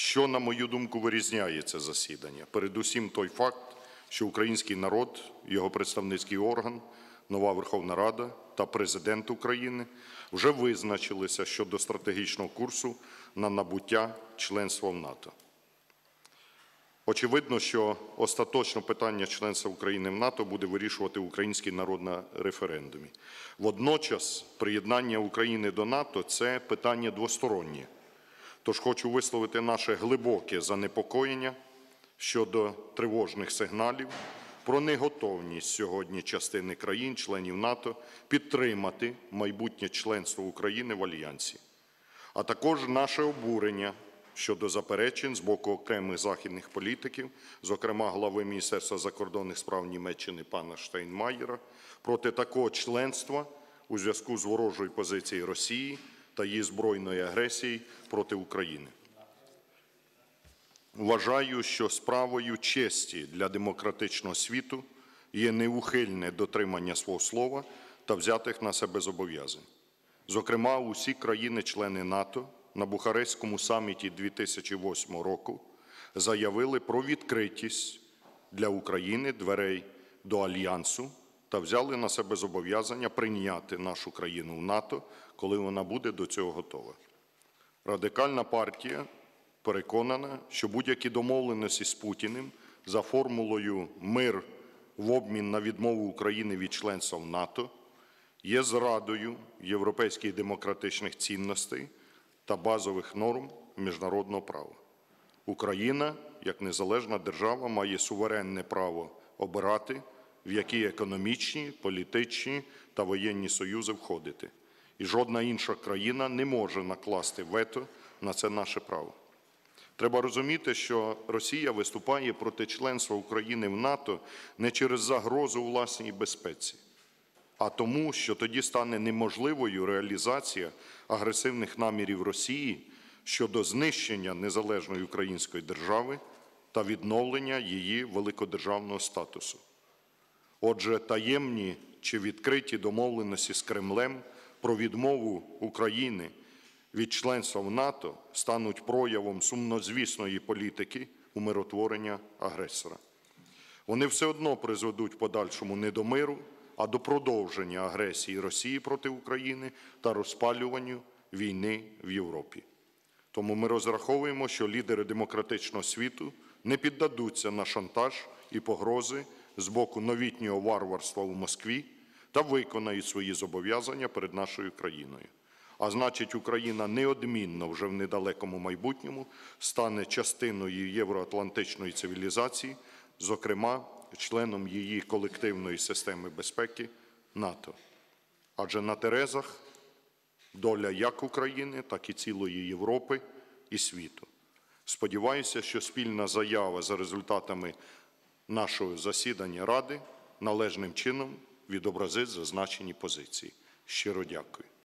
Що, на мою думку, вирізняє це засідання? Передусім той факт, що український народ, його представницький орган, нова Верховна Рада та президент України вже визначилися щодо стратегічного курсу на набуття членства в НАТО. Очевидно, що остаточно питання членства України в НАТО буде вирішувати український народ на референдумі. Водночас, приєднання України до НАТО це питання двостороннє. Тож хочу висловити наше глибоке занепокоєння щодо тривожних сигналів про неготовність сьогодні частини країн-членів НАТО підтримати майбутнє членство України в альянсі, а також наше обурення щодо заперечень з боку окремих західних політиків, зокрема глави Міністерства закордонних справ Німеччини пана Штейнмаєра, проти такого членства у зв'язку з ворожою позицією Росії та її збройної агресії проти України. Вважаю, що справою честі для демократичного світу є неухильне дотримання свого слова та взятих на себе зобов'язань. Зокрема, усі країни-члени НАТО на Бухарестському саміті 2008 року заявили про відкритість для України дверей до альянсу та взяли на себе зобов'язання прийняти нашу країну в НАТО, коли вона буде до цього готова. Радикальна партія переконана, що будь-які домовленості з Путіним за формулою мир в обмін на відмову України від членства в НАТО є зрадою європейських демократичних цінностей та базових норм міжнародного права. Україна, як незалежна держава, має суверенне право обирати, в які економічні, політичні та воєнні союзи входити. І жодна інша країна не може накласти вето на це наше право. Треба розуміти, що Росія виступає проти членства України в НАТО не через загрозу власній безпеці, а тому, що тоді стане неможливою реалізація агресивних намірів Росії щодо знищення незалежної української держави та відновлення її великодержавного статусу. Отже, таємні чи відкриті домовленості з Кремлем про відмову України від членства в НАТО стануть проявом сумнозвісної політики умиротворення агресора. Вони все одно призведуть в подальшому не до миру, а до продовження агресії Росії проти України та розпалюванню війни в Європі. Тому ми розраховуємо, що лідери демократичного світу не піддадуться на шантаж і погрози з боку новітнього варварства у Москві та виконають свої зобов'язання перед нашою країною. А значить, Україна неодмінно вже в недалекому майбутньому стане частиною євроатлантичної цивілізації, зокрема, членом її колективної системи безпеки НАТО. Адже на Терезах доля як України, так і цілої Європи і світу. Сподіваюся, що спільна заява за результатами нашого засідання Ради належним чином відобразить зазначені позиції. Щиро дякую.